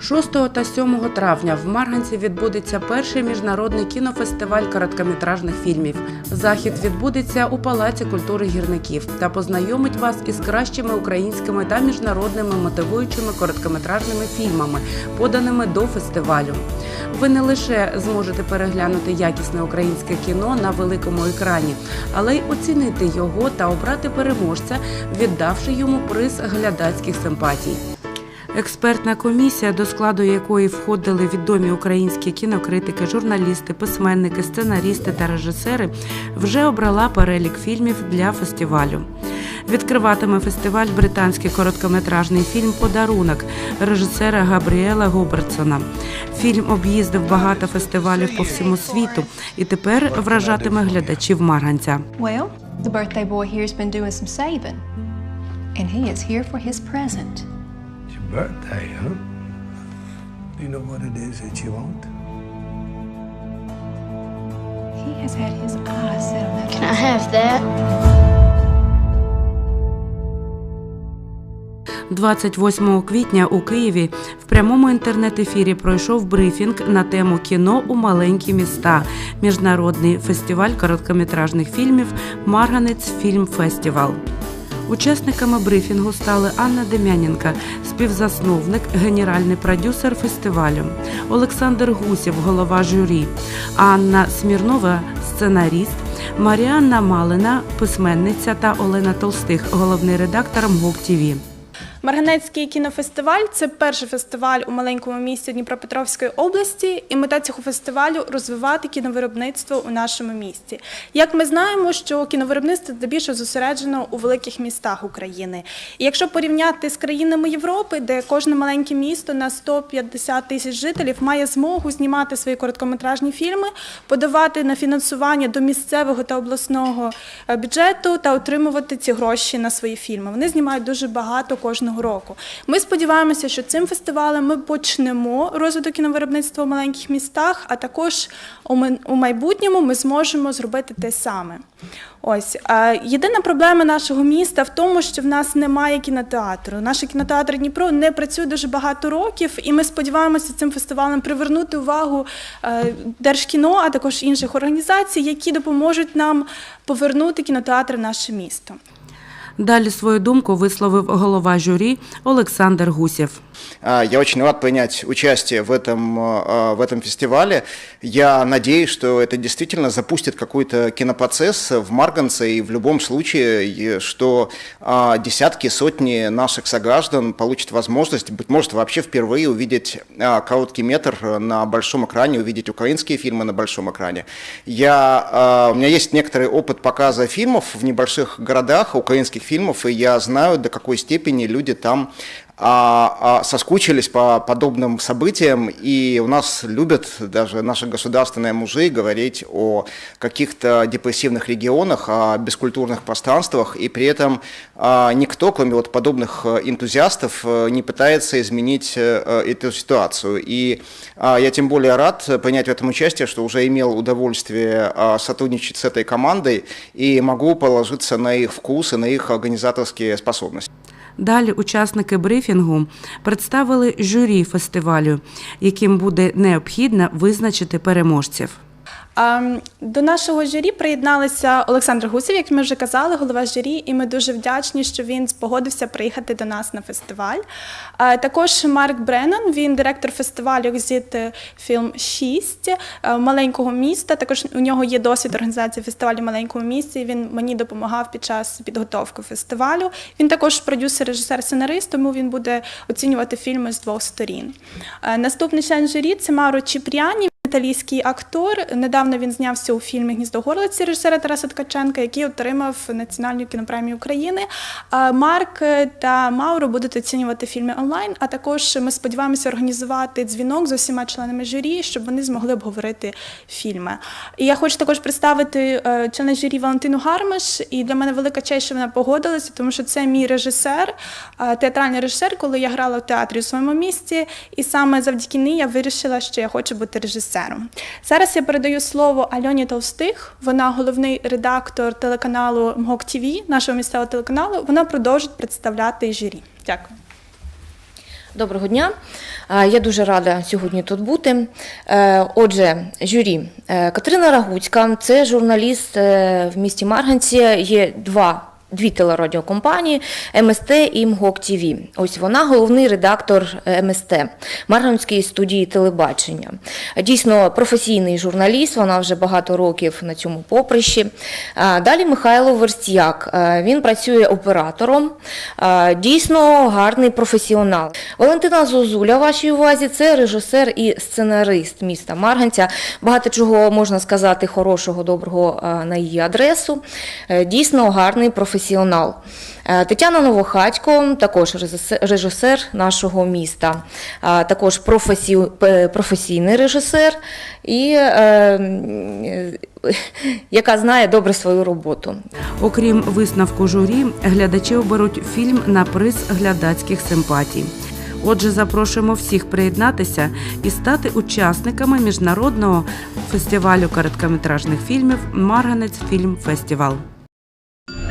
6 та 7 травня в Марганці відбудеться перший міжнародний кінофестиваль короткометражних фільмів. Захід відбудеться у Палаці культури гірників та познайомить вас із кращими українськими та міжнародними мотивуючими короткометражними фільмами, поданими до фестивалю. Ви не лише зможете переглянути якісне українське кіно на великому екрані, але й оцінити його та обрати переможця, віддавши йому приз глядацьких симпатій. Експертна комісія, до складу якої входили відомі українські кінокритики, журналісти, письменники, сценарісти та режисери, вже обрала перелік фільмів для фестивалю. Відкриватиме фестиваль британський короткометражний фільм Подарунок режисера Габріела Гобертсона. Фільм об'їздив багато фестивалів по всьому світу і тепер вражатиме глядачів Марганця. Well, the birthday boy here's been doing some saving, and he is here for his present. Birthday, huh? You know what it is that you want? He has had his eyes set on that. Can I have that? 28 квітня у Києві в прямому інтернет-ефірі пройшов брифінг на тему кіно у маленькі міста. Міжнародний фестиваль короткометражних фільмів Марганець Фільм Фестивал. Учасниками брифінгу стали Анна Дем'яненка, співзасновник, генеральний продюсер фестивалю, Олександр Гусєв, голова журі, Анна Смірнова, сценаріст, Маріанна Малина, письменниця та Олена Толстих, головний редактор МГОК ТІВІ. Марганецький кінофестиваль це перший фестиваль у маленькому місті Дніпропетровської області, і мета цього фестивалю розвивати кіновиробництво у нашому місті. Як ми знаємо, що кіновиробництво здебільшого зосереджено у великих містах України. І якщо порівняти з країнами Європи, де кожне маленьке місто на 150 тисяч жителів має змогу знімати свої короткометражні фільми, подавати на фінансування до місцевого та обласного е, бюджету та отримувати ці гроші на свої фільми. Вони знімають дуже багато кожного року. Ми сподіваємося, що цим фестивалем ми почнемо розвиток кіновиробництва в маленьких містах, а також у майбутньому ми зможемо зробити те саме. Ось єдина проблема нашого міста в тому, що в нас немає кінотеатру. Наш кінотеатр Дніпро не працює дуже багато років, і ми сподіваємося цим фестивалем привернути увагу е, Держкіно, а також інших організацій, які допоможуть нам повернути кінотеатр в наше місто. Далі свою думку висловив голова журі Олександр Гусєв. А, Я очень рад принять участие в этом, а, в этом фестивале. Я надеюсь, что это действительно запустит какой-то кинопроцесс в Марганце, и в любом случае, что а, десятки, сотни наших сограждан получат возможность, быть может, вообще впервые увидеть а, короткий метр на большом экране, увидеть украинские фильмы на большом экране. Я, у меня есть некоторый опыт показа фильмов в небольших городах, украинских фильмов, и я знаю, до какой степени люди там а, а, соскучились по подобным событиям, и у нас любят даже наши государственные мужи говорить о каких-то депрессивных регионах, о бескультурных пространствах, и при этом а, никто, кроме вот подобных э, энтузиастов, э, не пытается изменить э, эту ситуацию. И а, я тем более рад принять в этом участие, что уже имел удовольствие а, сотрудничать с этой командой, и могу положиться на их вкус и на их организаторские способности. Далі учасники брифінгу представили журі фестивалю, яким буде необхідно визначити переможців. А, м, До нашого журі приєдналися Олександр Гусів, як ми вже казали, голова журі, і ми дуже вдячні, що він спогодився приїхати до нас на фестиваль. Також Марк Бреннан, він директор фестивалю «Екзит Фільм 6 е, маленького міста. Також у нього є досвід організації фестивалю в маленькому місті. Він мені допомагав під час підготовки фестивалю. Він також продюсер, режисер, сценарист, тому він буде оцінювати фільми з двох сторін. Е, Наступний член журі це Маро Чіпріані. Італійський актор. Недавно він знявся у фільмі Гніздо горлиці режисера Тараса Ткаченка, який отримав національну кінопремію України. Марк та Мауро будуть оцінювати фільми онлайн. А також ми сподіваємося організувати дзвінок з усіма членами журі, щоб вони змогли обговорити фільми. І я хочу також представити е, члена журі Валентину Гармаш. І для мене велика честь, що вона погодилася, тому що це мій режисер, е, театральний режисер, коли я грала в театрі у своєму місті. І саме завдяки ній я вирішила, що я хочу бути режисером. Зараз я передаю слово Альоні Товстих. Вона головний редактор телеканалу МГОК ТВ, нашого місцевого телеканалу. Вона продовжить представляти журі. Дякую. Доброго дня. Я дуже рада сьогодні тут бути. Е, Отже, журі. Е, Катерина Рагуцька це журналіст е, в місті Марганці. Є два. Дві телерадіокомпанії МСТ і МГОК ТВ. Ось вона головний редактор е, МСТ Марганської студії телебачення. Дійсно професійний журналіст, вона вже багато років на цьому поприщі. Далі Михайло Верстяк. Він працює оператором. Дійсно гарний професіонал. Валентина Зозуля, вашій увазі, це режисер і сценарист міста Марганця. Багато чого можна сказати хорошого, доброго на її адресу. Е, Дійсно гарний професіонал. Е, Тетяна Новохатько, також режисер- нашого міста, також професі- професійний режисер, і е, яка знає добре свою роботу. Окрім висновку журі, глядачі оберуть фільм на приз глядацьких симпатій. Отже, запрошуємо всіх приєднатися і стати учасниками міжнародного фестивалю короткометражних фільмів Марганець Фільм Фестивал.